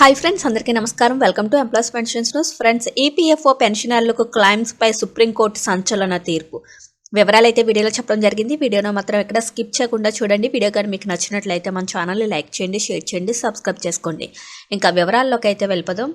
Hi friends అందరికీ నమస్కారం. Welcome to employees pensions news friends EPFO పెన్షనర్లకు క్లైమ్స్ పై సుప్రీంకోర్టు సంచలన తీర్పు. వివరాలు అయితే వీడియోలో చెప్పడం జరిగింది. వీడియోను మాత్రం ఎక్కడ స్కిప్ చేయకుండా చూడండి. వీడియో కానీ మీకు నచ్చినట్లయితే మన ఛానల్ని లైక్ చేయండి షేర్ చేయండి సబ్స్క్రైబ్ చేసుకోండి. ఇంకా వివరాల్లోకి అయితే వెళ్ళిపోదాం.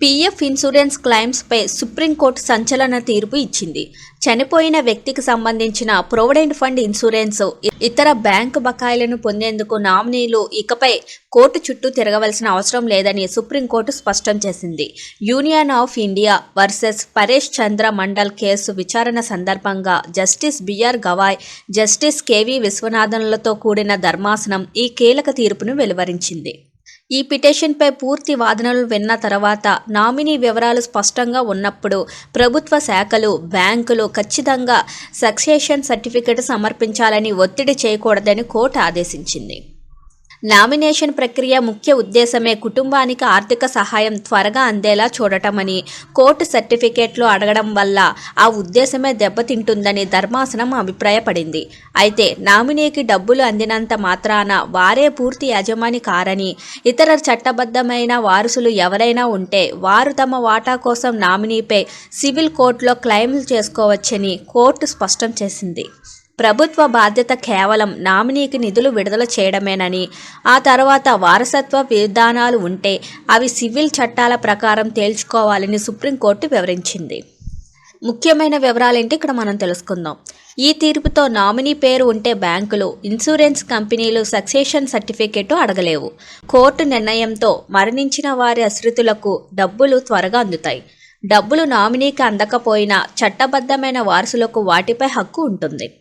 పీఎఫ్ ఇన్సూరెన్స్ క్లైమ్స్పై సుప్రీంకోర్టు సంచలన తీర్పు ఇచ్చింది. చనిపోయిన వ్యక్తికి సంబంధించిన ప్రొవిడెంట్ ఫండ్ ఇన్సూరెన్స్ ఇతర బ్యాంకు బకాయిలను పొందేందుకు నామినీలు ఇకపై కోర్టు చుట్టూ తిరగవలసిన అవసరం లేదని సుప్రీంకోర్టు స్పష్టం చేసింది. Union of India versus Paresh Chandra Mandal case విచారణ సందర్భంగా justice BR Gavai justice KV విశ్వనాథన్లతో కూడిన ధర్మాసనం ఈ కీలక తీర్పును వెలువరించింది. ఈ పిటిషన్పై పూర్తి వాదనలు విన్న తర్వాత నామినీ వివరాలు స్పష్టంగా ఉన్నప్పుడు ప్రభుత్వ శాఖలు బ్యాంకులు ఖచ్చితంగా సక్సెషన్ సర్టిఫికెట్ సమర్పించాలని ఒత్తిడి చేయకూడదని కోర్టు ఆదేశించింది. నామినేషన్ ప్రక్రియ ముఖ్య ఉద్దేశమే కుటుంబానికి ఆర్థిక సహాయం త్వరగా అందేలా చూడటమని కోర్టు సర్టిఫికేట్లు అడగడం వల్ల ఆ ఉద్దేశమే దెబ్బతింటుందని ధర్మాసనం అభిప్రాయపడింది. అయితే నామినీకి డబ్బులు అందినంత మాత్రాన వారే పూర్తి యజమాని కారని ఇతర చట్టబద్ధమైన వారసులు ఎవరైనా ఉంటే వారు తమ వాటా కోసం నామినీపై సివిల్ కోర్టులో క్లెయిమ్లు చేసుకోవచ్చని కోర్టు స్పష్టం చేసింది. ప్రభుత్వ బాధ్యత కేవలం నామినీకి నిధులు విడుదల చేయడమేనని ఆ తర్వాత వారసత్వ విధానాలు ఉంటే అవి సివిల్ చట్టాల ప్రకారం తేల్చుకోవాలని సుప్రీంకోర్టు వివరించింది. ముఖ్యమైన వివరాలేంటి ఇక్కడ మనం తెలుసుకుందాం. ఈ తీర్పుతో నామినీ పేరు ఉంటే బ్యాంకులు ఇన్సూరెన్స్ కంపెనీలు సక్సెషన్ సర్టిఫికేట్ అడగలేవు. కోర్టు నిర్ణయంతో మరణించిన వారి అశ్రితులకు డబ్బులు త్వరగా అందుతాయి. డబ్బులు నామినీకి అందకపోయినా చట్టబద్ధమైన వారసులకు వాటిపై హక్కు ఉంటుంది.